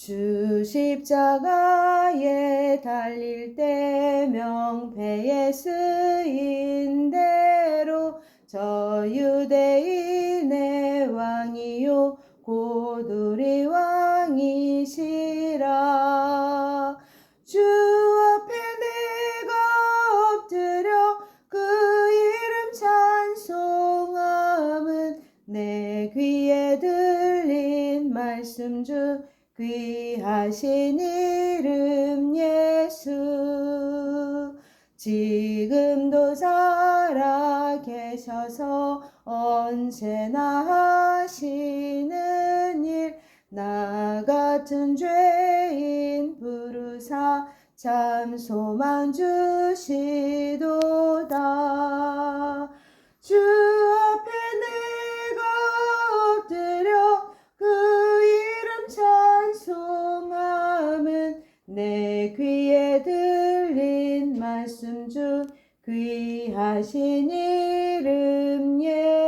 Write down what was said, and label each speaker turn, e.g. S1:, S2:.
S1: 주 십자가에 달릴 때 명패에 쓰인 대로 저 유대인의 왕이요 곧 우리 왕이시라. 주 앞에 내가 엎드려 그 이름 찬송함은 내 귀에 들린 말씀 중 귀하신 이름 예수 지금도 살아 계셔서 언제나 하시는 일 나 같은 죄인 부르사 참 소망 주시도다. 주 내 귀에 들린 말씀 주 귀하신 이름 예.